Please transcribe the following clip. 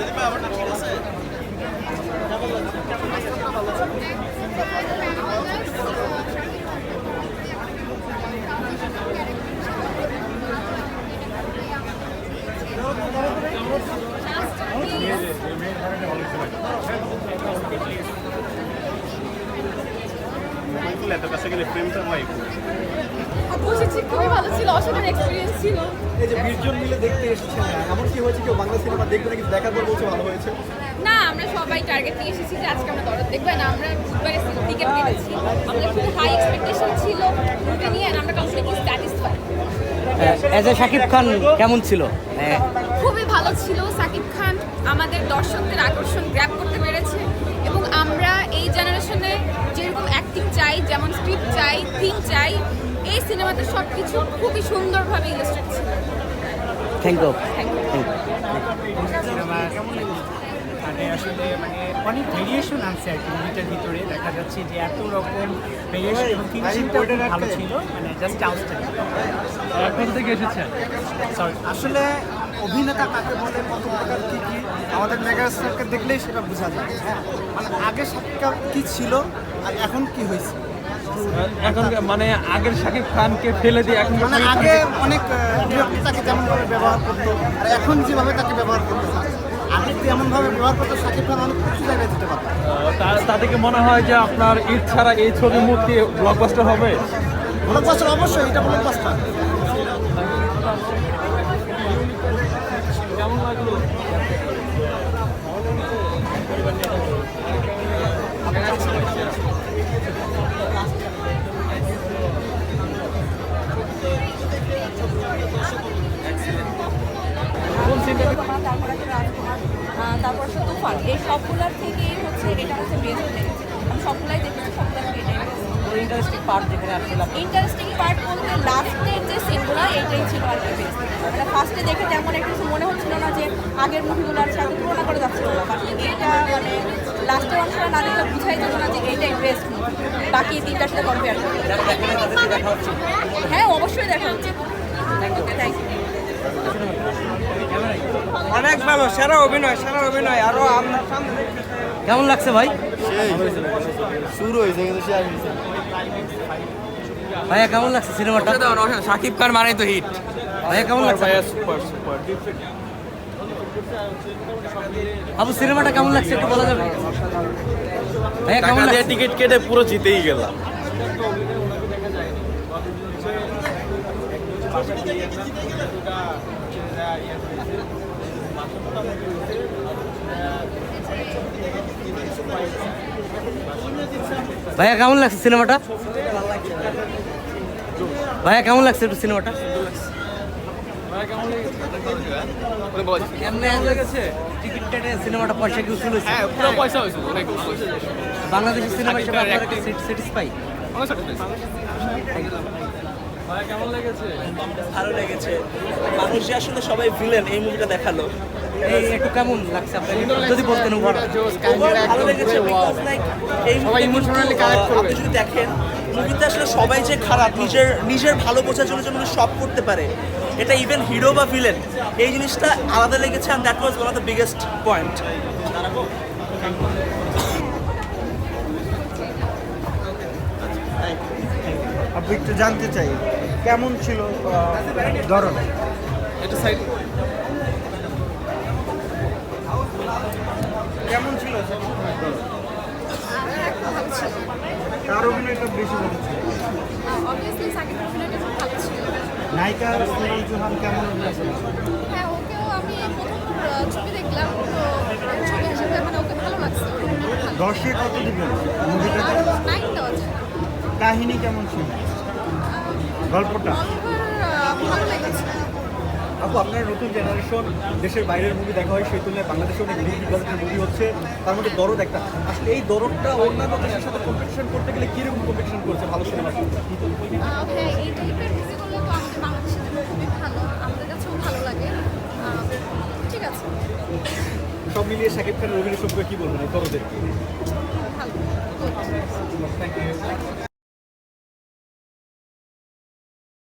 Cinema আমার ঠিক আছে আসলে এত কাছে গেলে প্রেমটা হয় বসেছি খুবই ভালো ছিল অসাধারণ এক্সপিরিয়েন্স ছিল। এই যে বিশজন মিলে দেখতে এসেছেন এমন কি হয়েছে কেউ বাংলা সিনেমা দেখবে নাকি দেখার পর বলছে ভালো হয়েছে? না আমরা সবাই টার্গেট নিয়ে এসেছি যে আজকে আমরা দরদ দেখব না আমরা বুধবারে টিকিট কেটেছি। আমাদের খুব হাই এক্সপেকটেশন ছিল মুভি নিয়ে and আমরা completely satisfied as a Shakib Khan কেমন ছিল? হ্যাঁ, খুবই ভালো ছিল সাকিব খান আমাদের দর্শকদের আকর্ষণ গ্র্যাব করতে যেমন স্ক্রিপ্ট চাই থিম চাই এই সিনেমাতে সব কিছু খুবই সুন্দরভাবে ইলাস্ট্রেট ছিল। Thank you Thank you. সিনেমা মানে আসলে মানে অনেক ভেরিয়েশন আছে আর কি মুভিটার ভিতরে। দেখা যাচ্ছে যে এত রকম ভেরিয়েশন এবং ভালো ছিল। মানে জাস্ট আউটস্ট্যান্ডিং কোথা থেকে এসেছেন? সরি আসলে অভিনেতা কাকে বলে কত প্রকার কি কি আমাদের মেগাস্টারকে দেখলেই সেটা বোঝা যায়। হ্যাঁ মানে আগে সাকিব কি ছিল আর এখন কি হয়েছে? এখন মানে আগের শাকিব খানকে ফেলে দিয়ে এখন মানে আগে অনেক তাকে যেমনভাবে ব্যবহার করতো আর এখন যেভাবে তাকে ব্যবহার করতে আগে যেমনভাবে ব্যবহার করতো খান অনেক কিছু জায়গায় যেতে পারতো। তা- তা মনে হয় যে আপনার ঈদ ছাড়া এই ছবি মুক্তি ব্লকবাস্টার হবে? ব্লকবাস্টার অবশ্যই এটা ব্লকবাস্টার কেমন লাগল? সবগুলোর থেকে হচ্ছে এটা হচ্ছে বেস্ট লেগেছে আমি সবগুলাই দেখেছি সবগুলোর থেকে ইন্টারেস্টিং পার্ট যেখানে আসলে ইন্টারেস্টিং পার্ট বলতে লাস্টের যে সিনগুলো এইটাই ছিল আর কি বেস্ট মানে ফার্স্টে দেখে তেমন একটা কিছু মনে হচ্ছিল না যে আগের মুভিগুলোর সাথে তুলনা করে যাচ্ছিল না। বাট এইটা মানে লাস্টের অংশটা না দেখলে বুঝাই যেত না যে এইটাই বেস্ট বাকি তিনটার সাথে কম্পেয়ার হ্যাঁ অবশ্যই দেখা হচ্ছে। থ্যাংক ইউ অনেক ভালো সেরা অভিনয় সেরা অভিনয়। আরও আমরা সামনে কেমন লাগছে ভাই? শুরু হয়েছে কিন্তু শেষ ভাইয়া কেমন লাগছে সিনেমাটা? সাকিব খান মানে তো হিট ভাইয়া কেমন লাগছে? আবু সিনেমাটা কেমন লাগছে একটু বলা যাবে? ভাইয়া কেমন লাগছে? টিকিট কেটে পুরো জিতেই গেলাম। ভাইয়া কেমন লাগছে সিনেমাটা? ভাইয়া কেমন লাগছে একটু সিনেমাটা? সিনেমাটা পয়সা কি উসুল হয়েছে? পুরো পয়সা হয়েছে অনেক পয়সা সিনেমা হিসেবে স্যাটিসফাই ভালো লেগেছে। মানুষ যে আসলে সবাই ভিলেন এই মুভিটা দেখাল। এই একটু কেমন লাগছে আপনার যদি বলতেন ওভার ভালো লেগেছে বিকজ লাইক এই সবাই ইমোশনালি কানেক্ট করবে আপনি যদি দেখেন মুভিতে আসলে সবাই যে খারাপ নিজের নিজের ভালো বোঝার জন্য যে মানুষ সব করতে পারে এটা ইভেন হিরো বা ভিলেন এই জিনিসটা আলাদা লেগেছে and that was one of the biggest point আপনি একটু জানতে চাই। কেমন ছিল ধরন? এটা সাইড কেমন ছিল কার অভিনয়টা বেশি ভালো ছিল। নায়িকা সোনাল চৌহান কেমন অভিনয় হ্যাঁ ওকেও আমি প্রথম ছবি দেখলাম ছবি হিসেবে মানে ওকে ভালো লাগছে ভালো দর্শক কত দিবেন? কাহিনী কেমন ছিল? গল্পটা? আপু আপনার নতুন জেনারেশন দেশের বাইরের মুভি দেখা হয় সেই তুলনায় বাংলাদেশে অনেক হিট গল্পের মুভি হচ্ছে। তার মধ্যে দরদ একটা। আসলে এই দরদটা অন্যান্য দেশের সাথে কম্পিটিশন করতে গেলে কীরকম কম্পিটিশন করছে ভালো আহ, হ্যাঁ সব মিলিয়ে শাকিব খানের অভিনয় সম্পর্কে কি বলবেন এই দরদের